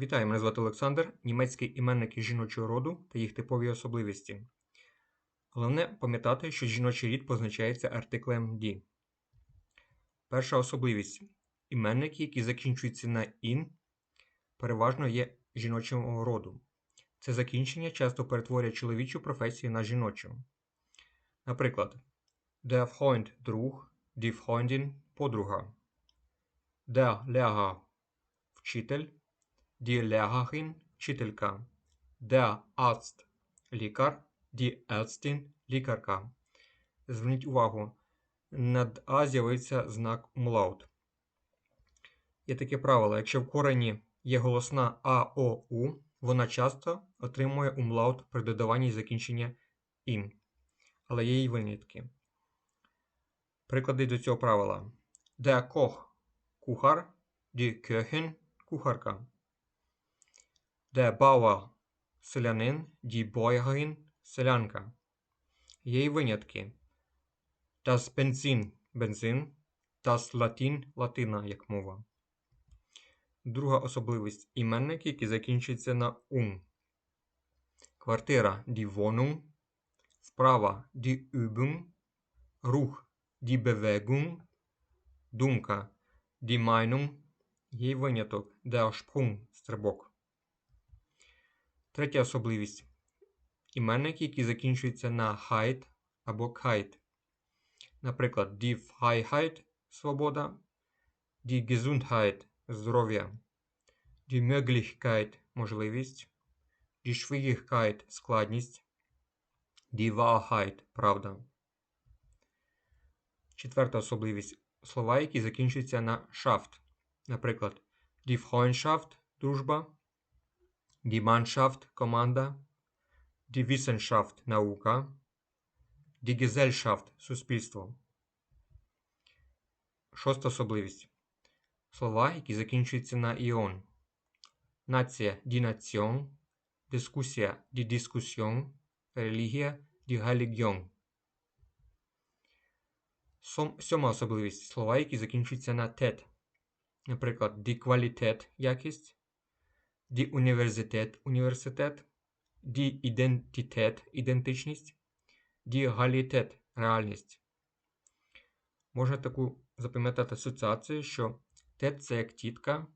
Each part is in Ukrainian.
Вітаю, мене звати Олександр, німецькі іменники жіночого роду та їх типові особливості. Головне пам'ятати, що жіночий рід позначається артиклем «ді». Перша особливість. Іменники, які закінчуються на ін, переважно є жіночого роду. Це закінчення часто перетворює чоловічу професію на жіночу. Наприклад, der Freund – друг, die Freundin – подруга, der Lehrer – вчитель, die Lehrerin – вчителька, der Arzt – лікар, die Ärztin – лікарка. Зверніть увагу, над А з'явився знак умлаут. Є таке правило, якщо в корені є голосна А, О, У, вона часто отримує умлаут при додаванні закінчення ін. Але є й винятки. Приклади до цього правила. Der Koch – кухар, die Köchin – кухарка. Der Bauer – селянин, die Bäuerin – селянка. Є й винятки. Das Benzin – бензин, das Latin – латина як мова. Друга особливість іменники, які закінчуються на ум. Квартира die Wohnung, вправа die Übung, рух die Bewegung, думка die Meinung, є й виняток der Sprung – стрибок. Третя особливість іменники, які закінчуються на heit або kite. Наприклад, die Freiheit – свобода, die Gesundheit – здоров'я, die Möglichkeit – можливість, die Schwierigkeit – складність, die Wahrheit – правда. Четверта особливість слова, які закінчуються на shaft. Наприклад, die Freundschaft – дружба, die Mannschaft – команда, die Wissenschaft – наука, die Gesellschaft – суспільство. Шоста особливість. Слова, які закінчуються на іон. Нація – die Nation, дискусія – die Diskussion, релігія – die Religion. Сьома особливість. Слова, які закінчуються на тет. Наприклад, die Qualität – якість, die Universität – університет, die Identität – ідентичність, die Realität – реальність. Можна таку запам'ятати асоціацію, що тет це як тітка,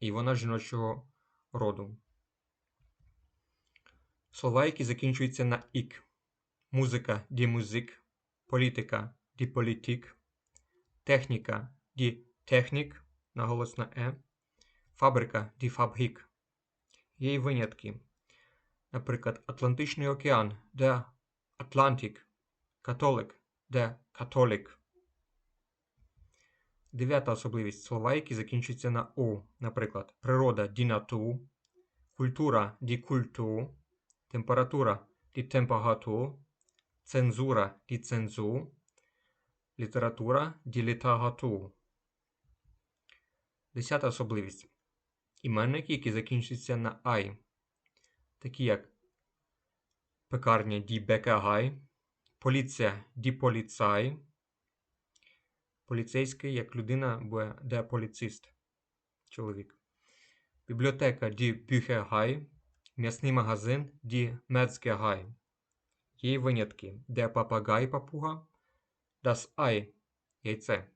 і вона жіночого роду. Слова, які закінчуються на ік. Музика die Musik, політика die Politik, техніка die Technik, наголос на е, фабрика die Fabrik. Є й винятки. Наприклад, Атлантичний океан der Atlantik, католик der Katholik. Дев'ята особливість слова, які закінчуються на у. Наприклад, природа Natur, культура die Kultur, температура die Temperatur, цензура die Zensur, література Literatur. Десята особливість. Іменники, які закінчуються на ай, такі як пекарня Bäckerei, поліція die Polizei, поліцейський як людина буде де поліцист, чоловік. Бібліотека Bücherei, м'ясний магазин die Metzgerei. Є винятки, де папагай папуга, das Ei – яйце.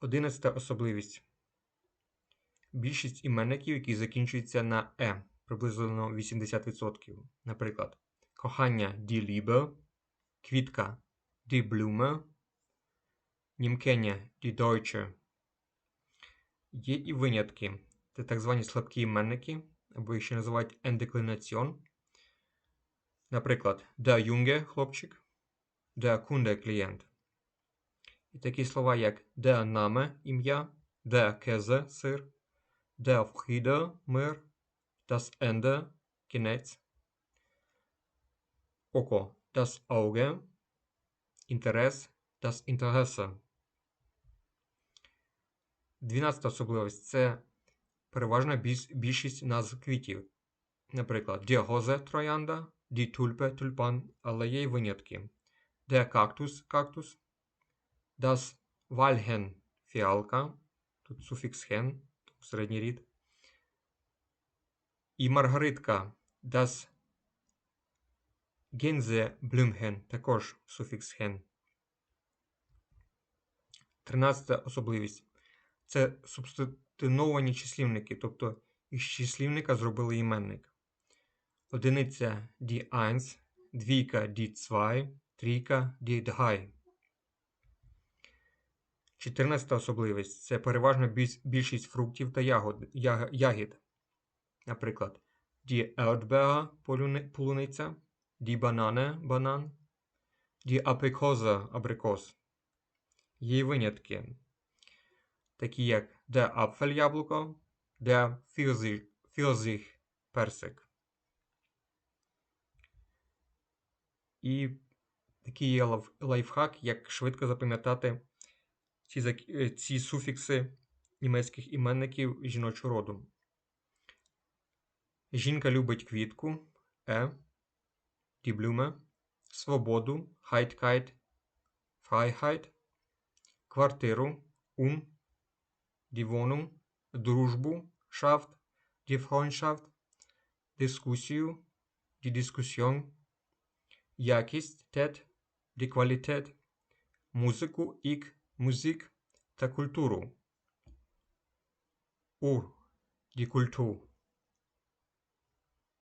Одинадцята особливість. Більшість іменників, які закінчуються на е, приблизно 80%. Наприклад, кохання die Liebe, квітка die Blume, німкеня die Deutsche. Є і винятки. Це так звані слабкі іменники, або їх ще називають ендеклінаціон. Наприклад, der Junge – хлопчик, der Kunde – клієнт. І такі слова, як der Name – ім'я, der Käse – сир, der Friede – мир, das Ende – кінець, око – das Auge, інтерес – das Interesse. Дванадцята особливість – це переважна більшість назв квітів. Наприклад, die Rose – троянда, die Tulpe – тюльпан, але є й винятки. Der Cactus – кактус, das Walhen – фіалка, тут суфікс хен, середній рід. І маргаритка das Gänseblümchen, також суфікс hen. Тринадцята особливість. Це субстиновані числівники, тобто із числівника зробили іменник. Одиниця D1, двійка D2, трійка D2. 14 особливість це переважно більшість фруктів та ягод, я, ягід. Наприклад, die Erdbeere – полуниця, ді банане – банан, die Aprikose – абрикос. Є винятки, такі як де апфель – яблуко, де Pfirsich – персик. І такий є лайфхак, як швидко запам'ятати ці е, ці суфікси німецьких іменників жіночого роду. Жінка любить квітку е, die свободу, Heitkeit, Freiheit, квартиру, um, die дружбу, Schaft, die дискусію, die якість, тет, die музику, ік, Musik der Kulturo. O, die Kultur.